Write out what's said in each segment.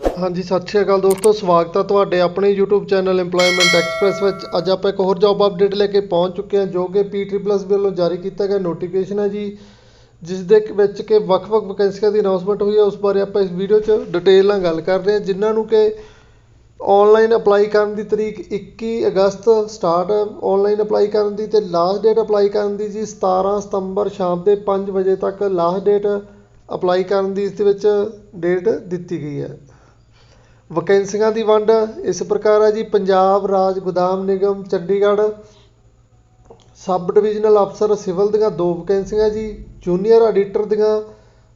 ਹਾਂਜੀ, ਸਤਿ ਸ਼੍ਰੀ ਅਕਾਲ ਦੋਸਤੋ, ਸਵਾਗਤ ਹੈ ਤੁਹਾਡੇ ਆਪਣੇ YouTube ਚੈਨਲ EMPLOYMENT ਐਕਸਪ੍ਰੈਸ ਵਿੱਚ। ਅੱਜ ਆਪਾਂ ਇੱਕ ਹੋਰ ਜੌਬ ਅਪਡੇਟ ਲੈ ਕੇ ਪਹੁੰਚ ਚੁੱਕੇ ਹਾਂ, ਜੋ ਕਿ PSSB ਵੱਲੋਂ ਜਾਰੀ ਕੀਤਾ ਗਿਆ ਨੋਟੀਫਿਕੇਸ਼ਨ ਹੈ ਜੀ ਜਿਸ ਦੇ ਵਿੱਚ ਕਿ ਵੱਖ-ਵੱਖ ਵੈਕੈਂਸੀਆਂ ਦੀ ਅਨਾਉਂਸਮੈਂਟ ਹੋਈ ਹੈ। ਉਸ ਬਾਰੇ ਆਪਾਂ ਇਸ ਵੀਡੀਓ 'ਚ ਡਿਟੇਲ ਨਾਲ ਗੱਲ ਕਰ ਰਹੇ ਹਾਂ, ਜਿਨ੍ਹਾਂ ਨੂੰ ਕਿ ਆਨਲਾਈਨ ਅਪਲਾਈ ਕਰਨ ਦੀ ਤਰੀਕ 21 ਅਗਸਤ ਸਟਾਰਟ ਹੈ। ਆਨਲਾਈਨ ਅਪਲਾਈ ਕਰਨ ਦੀ ਤੇ ਲਾਸਟ ਡੇਟ ਅਪਲਾਈ ਕਰਨ ਦੀ ਜੀ 17 ਸਤੰਬਰ ਸ਼ਾਮ ਦੇ 5 ਵਜੇ ਤੱਕ ਲਾਸਟ ਡੇਟ ਅਪਲਾਈ ਕਰਨ ਦੀ ਇਸ ਦੇ ਵਿੱਚ ਡੇਟ ਦਿੱਤੀ ਗਈ ਹੈ। ਵੈਕੈਂਸੀਆਂ ਦੀ ਵੰਡ, ਇਸ ਪ੍ਰਕਾਰ ਹੈ ਜੀ, ਪੰਜਾਬ ਰਾਜ ਗੋਦਾਮ ਨਿਗਮ, ਚੰਡੀਗੜ੍ਹ ਸਬ ਡਿਵੀਜ਼ਨਲ ਅਫਸਰ ਸਿਵਲ ਦੀਆਂ ਦੋ ਵੈਕੈਂਸੀਆਂ ਜੀ, ਜੂਨੀਅਰ ਐਡੀਟਰ ਦੀਆਂ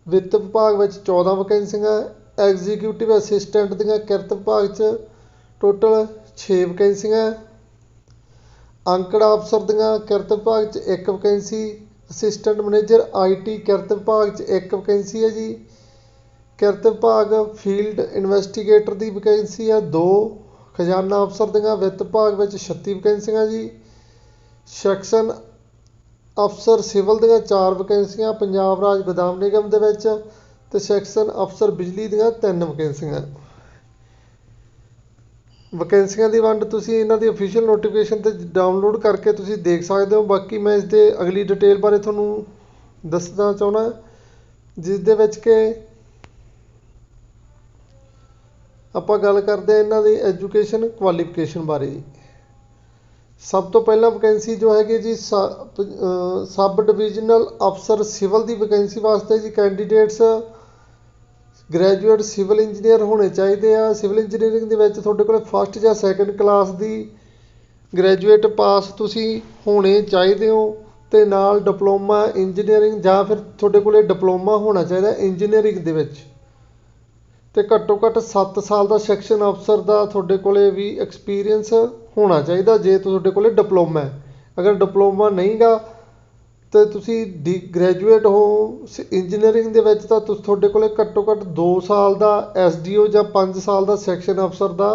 ਵਿੱਤ ਵਿਭਾਗ ਵਿੱਚ 14 ਵੈਕੈਂਸੀਆਂ ਐਗਜ਼ੀਕਿਊਟਿਵ ਅਸਿਸਟੈਂਟ ਦੀਆਂ ਕਿਰਤ ਵਿਭਾਗ 'ਚ ਟੋਟਲ 6 ਵੈਕੈਂਸੀਆਂ ਅੰਕੜਾ ਅਫਸਰ ਦੀਆਂ ਕਿਰਤ ਵਿਭਾਗ 'ਚ ਇੱਕ ਵੈਕੈਂਸੀ ਅਸਿਸਟੈਂਟ ਮੈਨੇਜਰ ਆਈਟੀ ਕਿਰਤ ਵਿਭਾਗ 'ਚ ਇੱਕ ਵੈਕੈਂਸੀ ਹੈ ਜੀ ਕਿਰਤ ਵਿਭਾਗ ਫੀਲਡ ਇਨਵੈਸਟੀਗੇਟਰ ਦੀ ਵੈਕੈਂਸੀ ਆ। ਦੋ ਖਜ਼ਾਨਾ ਅਫਸਰ ਦੀਆਂ ਵਿੱਤ ਵਿਭਾਗ ਵਿੱਚ 36 ਵੈਕੈਂਸੀਆਂ ਜੀ। ਸੈਕਸ਼ਨ ਅਫਸਰ ਸਿਵਲ ਦੀਆਂ ਚਾਰ ਵੈਕੈਂਸੀਆਂ, ਪੰਜਾਬ ਰਾਜ ਬਦਾਮ ਨਿਗਮ ਦੇ ਵਿੱਚ ਤੇ ਸੈਕਸ਼ਨ ਅਫਸਰ ਬਿਜਲੀ ਦੀਆਂ ਤਿੰਨ ਵੈਕੈਂਸੀਆਂ। ਵੈਕੈਂਸੀਆਂ ਦੀ ਵੰਡ ਤੁਸੀਂ ਇਹਨਾਂ ਦੀ ਅਫੀਸ਼ੀਅਲ ਨੋਟੀਫਿਕੇਸ਼ਨ ਤੇ ਡਾਊਨਲੋਡ ਕਰਕੇ ਤੁਸੀਂ ਦੇਖ ਸਕਦੇ ਹੋ। ਬਾਕੀ ਮੈਂ ਇਸ ਦੇ ਅਗਲੀ ਡਿਟੇਲ ਬਾਰੇ ਤੁਹਾਨੂੰ ਦੱਸਣਾ ਚਾਹੁੰਦਾ, ਜਿਸ ਦੇ ਵਿੱਚ ਕਿ ਆਪਾਂ ਗੱਲ ਕਰਦੇ ਹਾਂ ਇਹਨਾਂ ਦੀ ਐਜੂਕੇਸ਼ਨ ਕੁਆਲੀਫਿਕੇਸ਼ਨ ਬਾਰੇ ਸਭ ਤੋਂ ਪਹਿਲਾਂ ਵੈਕੈਂਸੀ ਜੋ ਹੈਗੀ ਜੀ ਸਬ ਡਿਵੀਜ਼ਨਲ ਅਫਸਰ ਸਿਵਲ ਦੀ ਵੈਕੈਂਸੀ ਵਾਸਤੇ ਜੀ ਕੈਂਡੀਡੇਟਸ ਗ੍ਰੈਜੂਏਟ ਸਿਵਲ ਇੰਜੀਨੀਅਰ ਹੋਣੇ ਚਾਹੀਦੇ ਆ। ਸਿਵਲ ਇੰਜੀਨੀਅਰਿੰਗ ਦੇ ਵਿੱਚ ਤੁਹਾਡੇ ਕੋਲ ਫਸਟ ਜਾਂ ਸੈਕੰਡ ਕਲਾਸ ਦੀ ਗ੍ਰੈਜੂਏਟ ਪਾਸ ਤੁਸੀਂ ਹੋਣੇ ਚਾਹੀਦੇ ਹੋ ਤੇ ਨਾਲ ਡਿਪਲੋਮਾ ਇੰਜੀਨੀਅਰਿੰਗ ਜਾਂ ਫਿਰ ਤੁਹਾਡੇ ਕੋਲੇ ਡਿਪਲੋਮਾ ਹੋਣਾ ਚਾਹੀਦਾ ਇੰਜੀਨੀਅਰਿੰਗ ਦੇ ਵਿੱਚ। ਤੇ ਘੱਟੋ ਘੱਟ 7 ਸਾਲ ਦਾ ਸੈਕਸ਼ਨ ਅਫਸਰ ਦਾ ਤੁਹਾਡੇ ਕੋਲੇ ਵੀ ਐਕਸਪੀਰੀਅੰਸ ਹੋਣਾ ਚਾਹੀਦਾ ਜੇ ਤੁਹਾਡੇ ਕੋਲੇ ਡਿਪਲੋਮਾ ਹੈ। ਅਗਰ ਡਿਪਲੋਮਾ ਨਹੀਂਗਾ, ਤੇ ਤੁਸੀਂ ਡੀ ਗ੍ਰੈਜੂਏਟ ਹੋ ਇੰਜੀਨੀਅਰਿੰਗ ਦੇ ਵਿੱਚ ਤਾਂ ਤੁਸ ਤੁਹਾਡੇ ਕੋਲੇ ਘੱਟੋ ਘੱਟ 2 ਸਾਲ ਦਾ ਐਸਡੀਓ ਜਾਂ 5 ਸਾਲ ਦਾ ਸੈਕਸ਼ਨ ਅਫਸਰ ਦਾ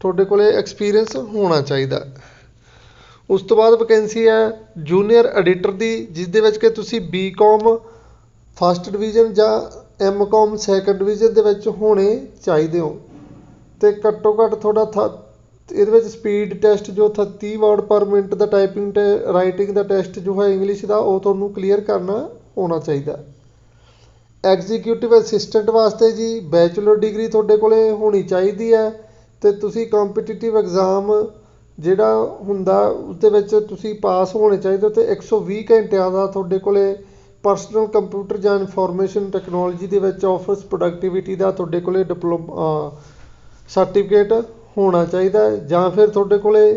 ਤੁਹਾਡੇ ਕੋਲੇ ਐਕਸਪੀਰੀਅੰਸ ਹੋਣਾ ਚਾਹੀਦਾ। ਉਸ ਤੋਂ ਬਾਅਦ ਵੈਕੈਂਸੀ ਹੈ ਜੂਨੀਅਰ ਐਡੀਟਰ ਦੀ ਜਿਸ ਦੇ ਵਿੱਚ ਕਿ ਤੁਸੀਂ ਬੀਕਾਮ ਫਸਟ ਡਿਵੀਜ਼ਨ ਜਾਂ M M Com second division ਦੇ ਵਿੱਚ ਹੋਣੇ ਚਾਹੀਦੇ ਹੋ। ਅਤੇ ਘੱਟੋ ਘੱਟ ਤੁਹਾਡਾ ਥ ਇਹਦੇ ਵਿੱਚ ਸਪੀਡ ਟੈਸਟ ਜੋ 30 ਵਰਡ ਪਰ ਮਿੰਟ ਦਾ ਟਾਈਪਿੰਗ ਟੈ ਰਾਈਟਿੰਗ ਦਾ ਟੈਸਟ ਜੋ ਹੈ ਇੰਗਲਿਸ਼ ਦਾ, ਉਹ ਤੁਹਾਨੂੰ ਕਲੀਅਰ ਕਰਨਾ ਹੋਣਾ ਚਾਹੀਦਾ। ਐਗਜ਼ੀਕਿਊਟਿਵ ਅਸਿਸਟੈਂਟ ਵਾਸਤੇ ਜੀ ਬੈਚਲਰ ਡਿਗਰੀ ਤੁਹਾਡੇ ਕੋਲੇ ਹੋਣੀ ਚਾਹੀਦੀ ਹੈ ਅਤੇ ਤੁਸੀਂ ਕੰਪੀਟੀਟਿਵ ਐਗਜ਼ਾਮ ਜਿਹੜਾ ਹੁੰਦਾ, ਉਹਦੇ ਵਿੱਚ ਤੁਸੀਂ ਪਾਸ ਹੋਣੇ ਚਾਹੀਦੇ ਤੇ 120 ਘੰਟਿਆਂ ਦਾ ਤੁਹਾਡੇ ਕੋਲੇ ਪਰਸਨਲ ਕੰਪਿਊਟਰ ਜਾਂ ਇਨਫੋਰਮੇਸ਼ਨ ਟੈਕਨੋਲੋਜੀ ਦੇ ਵਿੱਚ ਆਫਿਸ ਪ੍ਰੋਡਕਟਿਵਿਟੀ ਦਾ ਤੁਹਾਡੇ ਕੋਲੇ ਡਿਪਲੋਮਾ ਸਰਟੀਫਿਕੇਟ ਹੋਣਾ ਚਾਹੀਦਾ ਜਾਂ ਫਿਰ ਤੁਹਾਡੇ ਕੋਲੇ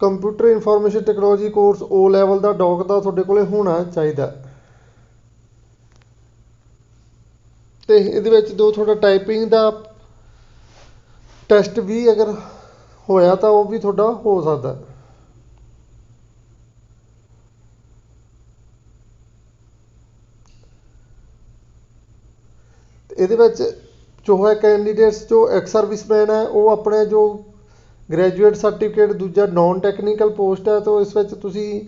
computer information technology course O level ਦਾ ਡੋਕ ਦਾ ਤੁਹਾਡੇ ਕੋਲੇ ਹੋਣਾ ਚਾਹੀਦਾ ਤੇ ਇਹਦੇ ਵਿੱਚ ਦੋ ਤੁਹਾਡਾ ਟਾਈਪਿੰਗ ਦਾ ਟੈਸਟ ਵੀ ਅਗਰ ਹੋਇਆ ਤਾਂ ਉਹ ਵੀ ਤੁਹਾਡਾ ਹੋ ਸਕਦਾ ਇਹਦੇ ਵਿੱਚ ਜੋ ਹੈ ਕੈਂਡੀਡੇਟਸ ਜੋ ਐਕਸ ਸਰਵਿਸਮੈਨ ਹੈ, ਉਹ ਆਪਣੇ ਜੋ ਗ੍ਰੈਜੂਏਟ ਸਰਟੀਫਿਕੇਟ ਦੂਜਾ ਨਾਨ ਟੈਕਨੀਕਲ ਪੋਸਟ ਹੈ, ਤਾਂ ਇਸ ਵਿੱਚ ਤੁਸੀਂ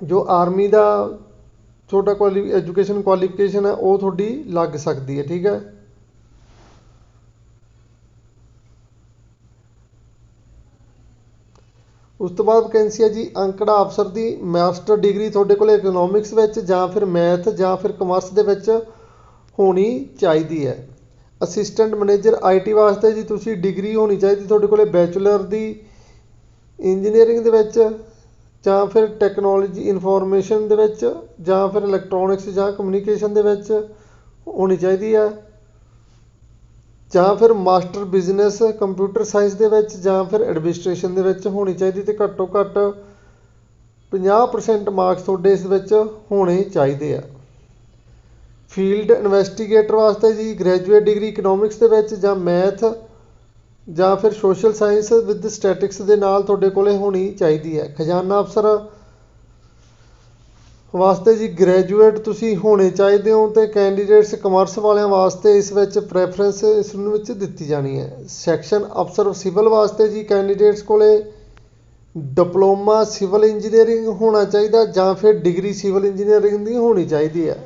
ਜੋ ਆਰਮੀ ਦਾ ਤੁਹਾਡਾ ਕੁਆਲੀ ਐਜੂਕੇਸ਼ਨ ਕੁਆਲੀਫਿਕੇਸ਼ਨ ਹੈ, ਉਹ ਤੁਹਾਡੀ ਲੱਗ ਸਕਦੀ ਹੈ, ਠੀਕ ਹੈ? ਉਸ ਤੋਂ ਬਾਅਦ ਵੈਕੈਂਸੀ ਹੈ ਜੀ ਅੰਕੜਾ ਅਫਸਰ ਦੀ ਮਾਸਟਰ ਡਿਗਰੀ ਤੁਹਾਡੇ ਕੋਲ ਇਕਨੋਮਿਕਸ ਵਿੱਚ ਜਾਂ ਫਿਰ ਮੈਥ ਜਾਂ ਫਿਰ ਕਮਰਸ ਦੇ ਵਿੱਚ ਹੋਣੀ ਚਾਹੀਦੀ ਹੈ। ਅਸਿਸਟੈਂਟ ਮੈਨੇਜਰ ਆਈਟੀ ਵਾਸਤੇ ਜੀ ਤੁਸੀਂ ਡਿਗਰੀ ਹੋਣੀ ਚਾਹੀਦੀ ਤੁਹਾਡੇ ਕੋਲੇ ਬੈਚਲਰ ਦੀ ਇੰਜੀਨੀਅਰਿੰਗ ਦੇ ਵਿੱਚ ਜਾਂ ਫਿਰ ਟੈਕਨੋਲੋਜੀ ਇਨਫੋਰਮੇਸ਼ਨ ਦੇ ਵਿੱਚ ਜਾਂ ਫਿਰ ਇਲੈਕਟ੍ਰੋਨਿਕਸ ਜਾਂ ਕਮਿਊਨੀਕੇਸ਼ਨ ਦੇ ਵਿੱਚ ਹੋਣੀ ਚਾਹੀਦੀ ਹੈ। ਜਾਂ ਫਿਰ ਮਾਸਟਰ ਬਿਜ਼ਨਸ ਕੰਪਿਊਟਰ ਸਾਇੰਸ ਦੇ ਵਿੱਚ ਜਾਂ ਫਿਰ ਐਡਮਿਨਿਸਟ੍ਰੇਸ਼ਨ ਦੇ ਵਿੱਚ ਹੋਣੀ ਚਾਹੀਦੀ ਤੇ ਘੱਟੋ ਘੱਟ 50% ਮਾਰਕਸ ਤੁਹਾਡੇ ਇਸ ਵਿੱਚ ਹੋਣੇ ਚਾਹੀਦੇ ਆ। ਫੀਲਡ ਇਨਵੈਸਟੀਗੇਟਰ ਵਾਸਤੇ ਜੀ ਗ੍ਰੈਜੂਏਟ ਡਿਗਰੀ ਇਕਨੋਮਿਕਸ ਦੇ ਵਿੱਚ ਜਾਂ ਮੈਥ ਜਾਂ ਫਿਰ ਸੋਸ਼ਲ ਸਾਇੰਸ ਵਿਦ ਸਟੈਟਿਕਸ ਦੇ ਨਾਲ ਤੁਹਾਡੇ ਕੋਲੇ ਹੋਣੀ ਚਾਹੀਦੀ ਹੈ। ਖਜ਼ਾਨਾ ਅਫਸਰ ਵਾਸਤੇ ਜੀ ਗ੍ਰੈਜੂਏਟ ਤੁਸੀਂ ਹੋਣੇ ਚਾਹੀਦੇ ਹੋ ਤੇ ਕੈਂਡੀਡੇਟਸ ਕਮਰਸ ਵਾਲਿਆਂ ਵਾਸਤੇ ਇਸ ਵਿੱਚ ਪ੍ਰੈਫਰੈਂਸ ਇਸ ਨੂੰ ਵਿੱਚ ਦਿੱਤੀ ਜਾਣੀ ਹੈ। ਸੈਕਸ਼ਨ ਅਫਸਰ ਸਿਵਲ ਵਾਸਤੇ ਜੀ ਕੈਂਡੀਡੇਟਸ ਕੋਲੇ ਡਿਪਲੋਮਾ ਸਿਵਲ ਇੰਜੀਨੀਅਰਿੰਗ ਹੋਣਾ ਚਾਹੀਦਾ ਜਾਂ ਫਿਰ ਡਿਗਰੀ ਸਿਵਲ ਇੰਜੀਨੀਅਰਿੰਗ ਦੀ ਹੋਣੀ ਚਾਹੀਦੀ ਹੈ।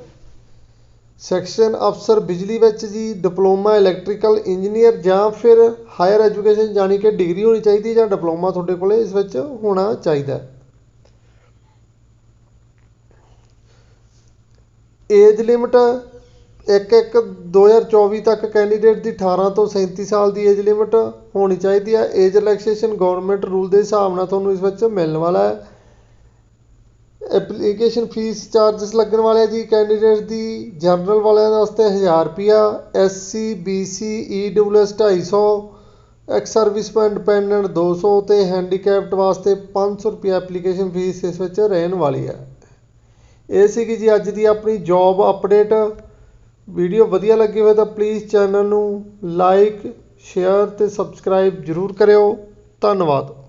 ਸੈਕਸ਼ਨ ਅਫਸਰ ਬਿਜਲੀ ਵਿੱਚ ਜੀ ਡਿਪਲੋਮਾ ਇਲੈਕਟ੍ਰੀਕਲ ਇੰਜੀਨੀਅਰ ਜਾਂ ਫਿਰ ਹਾਇਰ ਐਜੂਕੇਸ਼ਨ ਜਾਣੀ ਕਿ ਡਿਗਰੀ ਹੋਣੀ ਚਾਹੀਦੀ ਜਾਂ ਡਿਪਲੋਮਾ ਤੁਹਾਡੇ ਕੋਲੇ ਇਸ ਵਿੱਚ ਹੋਣਾ ਚਾਹੀਦਾ ਏਜ ਲਿਮਟ ਇੱਕ ਇੱਕ 2024 ਤੱਕ ਕੈਂਡੀਡੇਟ ਦੀ 18 ਤੋਂ 37 ਸਾਲ ਦੀ ਏਜ ਲਿਮਟ ਹੋਣੀ ਚਾਹੀਦੀ ਹੈ। ਏਜ ਰਿਲੈਕਸੇਸ਼ਨ ਗਵਰਨਮੈਂਟ ਰੂਲ ਦੇ ਹਿਸਾਬ ਨਾਲ ਤੁਹਾਨੂੰ ਇਸ ਵਿੱਚ ਮਿਲਣ ਵਾਲਾ ਹੈ। ਐਪਲੀਕੇਸ਼ਨ ਫੀਸ ਚਾਰजेस ਲੱਗਣ ਵਾਲੇ ਜੀ ਕੈਂਡੀਡੇਟ ਦੀ ਜਨਰਲ ਵਾਲਿਆਂ ਵਾਸਤੇ 1000 ਰੁਪਿਆ SC BC EWS 250 ex serviceman dependent 200 ਤੇ ਹੈਂਡੀਕੈਪਟ ਵਾਸਤੇ 500 ਰੁਪਿਆ ਐਪਲੀਕੇਸ਼ਨ ਫੀਸ ਇਸ ਵਿੱਚ ਰਹਿਣ ਵਾਲੀ ਹੈ। ਇਹ ਸੀਗੀ ਜੀ ਅੱਜ ਦੀ ਆਪਣੀ ਜੌਬ ਅਪਡੇਟ ਵੀਡੀਓ ਵਧੀਆ ਲੱਗੀ ਹੋਵੇ ਤਾਂ ਪਲੀਜ਼ ਚੈਨਲ ਨੂੰ ਲਾਈਕ ਸ਼ੇਅਰ ਤੇ ਸਬਸਕ੍ਰਾਈਬ ਜ਼ਰੂਰ ਕਰਿਓ। ਧੰਨਵਾਦ।